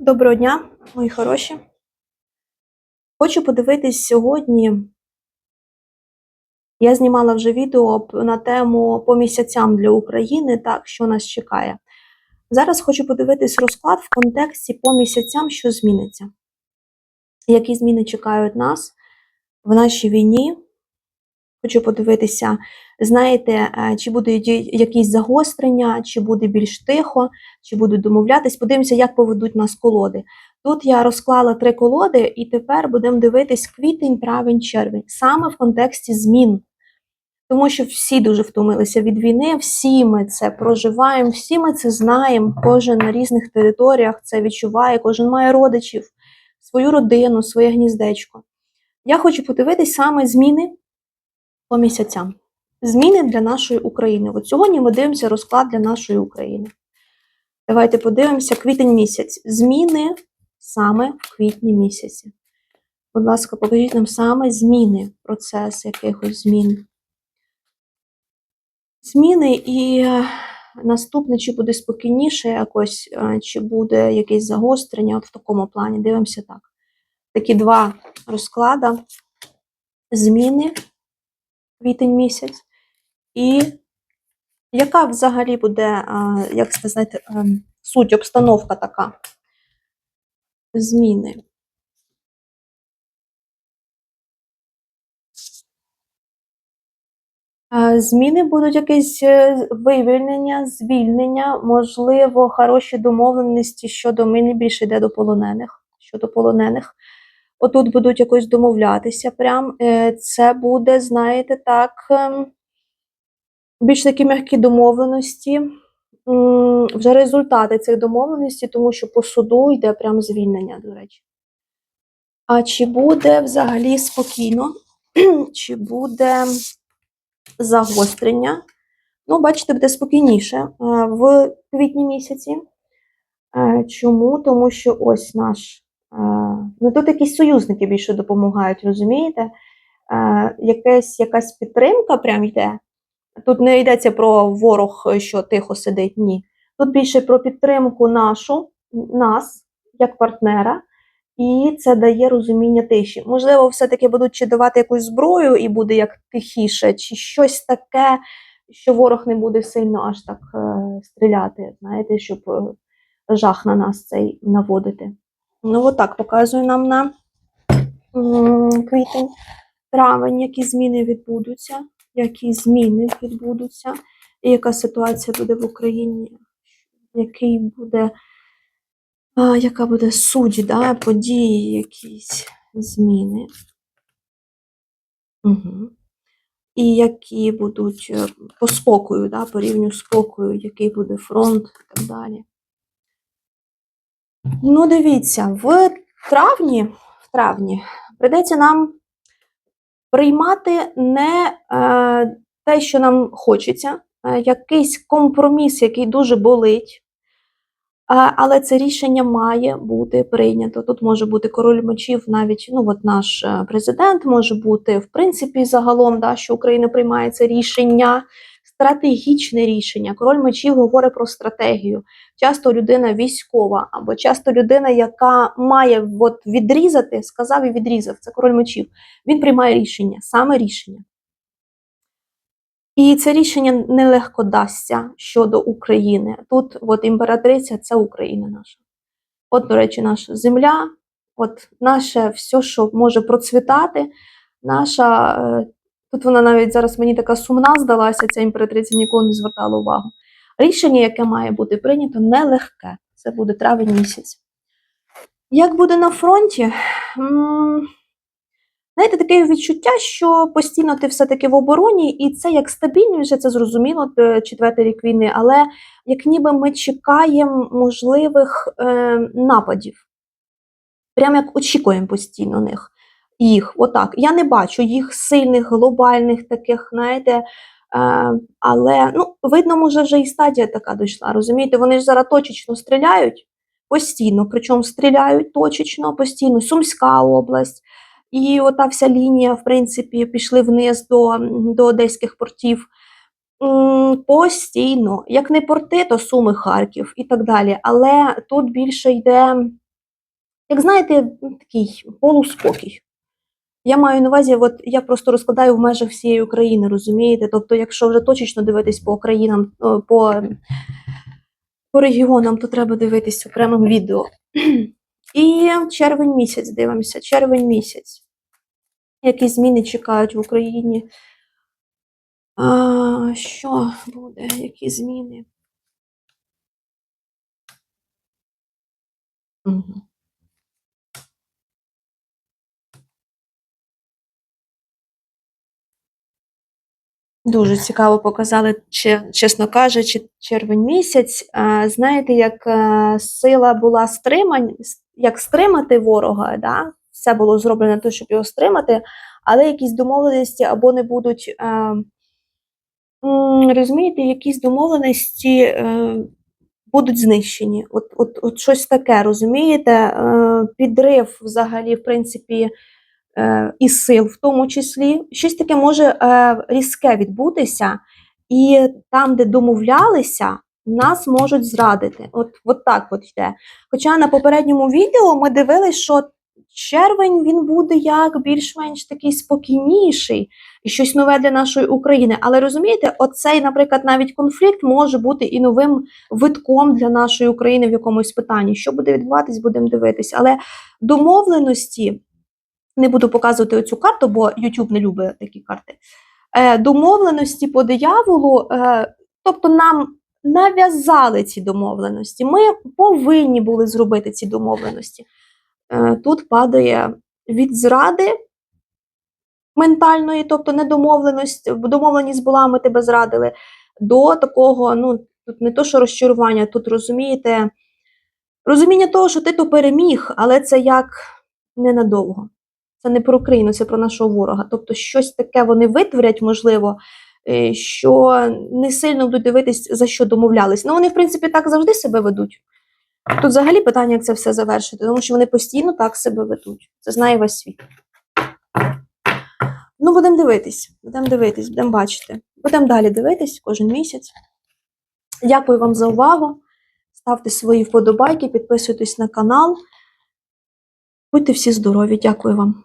Доброго дня, мої хороші. Хочу подивитись сьогодні. Я знімала вже відео на тему по місяцям для України, так, що нас чекає. Зараз хочу подивитись розклад в контексті по місяцям, що зміниться. Які зміни чекають нас в нашій війні. Хочу подивитися, знаєте, е, чи будуть якісь загострення, чи буде більш тихо, чи будуть домовлятись. Подивимося, як поведуть нас колоди. Тут я розклала три колоди, і тепер будемо дивитись квітень, травень, червень, саме в контексті змін. Тому що всі дуже втомилися від війни, всі ми це проживаємо, всі ми це знаємо. Кожен на різних територіях це відчуває, кожен має родичів, свою родину, своє гніздечко. Я хочу подивитись саме зміни по місяцям. Зміни для нашої України. От сьогодні ми дивимося розклад для нашої України. Давайте подивимося квітень місяць. Зміни саме в квітні місяці. Будь ласка, покажіть нам саме зміни, процес якихось змін. Зміни і е, наступне, чи буде спокійніше якось, е, чи буде якесь загострення от в такому плані. Дивимося так. Такі два розклада. Зміни квітень місяць. І яка взагалі буде, як сказати, ем, суть, обстановка така? Зміни. Е, Зміни будуть якесь е, вивільнення, звільнення, можливо, хороші домовленості щодо мені більше йде до полонених. Щодо полонених. Отут будуть якось домовлятися. Прям Е, це буде, знаєте, так, ем, більш такі м'які домовленості. Вже результати цих домовленостей, тому що по суду йде прям звільнення, до речі. А чи буде взагалі спокійно? Чи буде загострення? Ну, бачите, буде спокійніше е, в квітні місяці. Е, Чому? Тому що ось наш. е, Ну, тут якісь союзники більше допомагають, розумієте? Якась, якась підтримка прям йде. Тут не йдеться про ворог, що тихо сидить, ні. Тут більше про підтримку нашу, нас, як партнера, і це дає розуміння тиші. Можливо, все-таки будуть чи давати якусь зброю і буде як тихіше, чи щось таке, що ворог не буде сильно аж так е, стріляти, знаєте, щоб е, жах на нас цей наводити. Ну, отак показує нам на м, квітень, травень, які зміни відбудуться, які зміни відбудуться, і яка ситуація буде в Україні, який буде, а, яка буде суть, да, події, якісь зміни. Угу. І які будуть е, по спокою, да, по рівню спокою, який буде фронт і так далі. Ну, дивіться, в травні, в травні прийдеться нам приймати не е, те, що нам хочеться, е, якийсь компроміс, який дуже болить. Але це рішення має бути прийнято. Тут може бути король мечів, навіть ну от наш е, президент може бути в принципі загалом, да, що Україна приймає це рішення, стратегічне рішення. Король мечів говорить про стратегію. Часто людина військова, або часто людина, яка має от відрізати, сказав і відрізав. Це король мечів. Він приймає рішення, саме рішення. І це рішення нелегко дасться щодо України. Тут от імператриця це Україна наша. От, до речі, наша земля, от наше все, що може процвітати, наша. Тут вона навіть зараз мені така сумна здалася, ця імператриця ніколи не звертала увагу. Рішення, яке має бути прийнято, нелегке. Це буде травень місяць. Як буде на фронті? Знаєте, таке відчуття, що постійно ти все-таки в обороні, і це як стабільність, вже це зрозуміло, четвертий рік війни, але як ніби ми чекаємо можливих е, нападів. Прямо як очікуємо постійно них, їх. Отак. Я не бачу їх сильних, глобальних таких, знаєте. Е, але ну, видно, може, вже і стадія така дійшла. Розумієте, вони ж зараз точечно стріляють постійно, причому стріляють точечно, постійно. Сумська область. І ота вся лінія, в принципі, пішли вниз до, до одеських портів. Постійно, як не порти, то Суми, Харків і так далі. Але тут більше йде як знаєте, такий полуспокій. Я маю на увазі, от я просто розкладаю в межах всієї України, розумієте? Тобто, якщо вже точечно дивитись по країнам, по, по регіонам, то треба дивитись окремим відео. І червень місяць дивимося, червень місяць. Які зміни чекають в Україні? А, що буде? Які зміни? Мгм. Дуже цікаво показали, че- чесно кажучи, червень місяць. Знаєте, як е, сила була стримань, як стримати ворога, да? все було зроблено того, щоб його стримати, але якісь домовленості або не будуть. е, Розумієте, якісь домовленості е, будуть знищені. От, от, от щось таке, розумієте? Підрив взагалі, в принципі, і сил в тому числі. Щось таке може е, різке відбутися, і там, де домовлялися, нас можуть зрадити. От, от так от йде. Хоча на попередньому відео ми дивилися, що червень він буде як більш-менш такий спокійніший і щось нове для нашої України. Але розумієте, оцей, наприклад, навіть конфлікт може бути і новим витком для нашої України в якомусь питанні. Що буде відбуватись, будемо дивитись. Але домовленості не буду показувати оцю карту, бо YouTube не любить такі карти. Е, домовленості по дияволу, е, тобто нам нав'язали ці домовленості. Ми повинні були зробити ці домовленості. Е, тут падає від зради ментальної, тобто недомовленість, домовленість була, ми тебе зрадили, до такого, ну, тут не то, що розчарування, тут розумієте, розуміння того, що ти то переміг, але це як ненадовго. Це не про Україну, це про нашого ворога. Тобто щось таке вони витворять, можливо, е, що не сильно будуть дивитись, за що домовлялись. Ну, вони, в принципі, так завжди себе ведуть. Тут взагалі питання, як це все завершити, тому що вони постійно так себе ведуть. Це знає весь світ. Ну, будемо дивитись, будемо дивитись, будемо бачити. Будемо далі дивитись кожен місяць. Дякую вам за увагу. Ставте свої вподобайки, підписуйтесь на канал. Будьте всі здорові, дякую вам.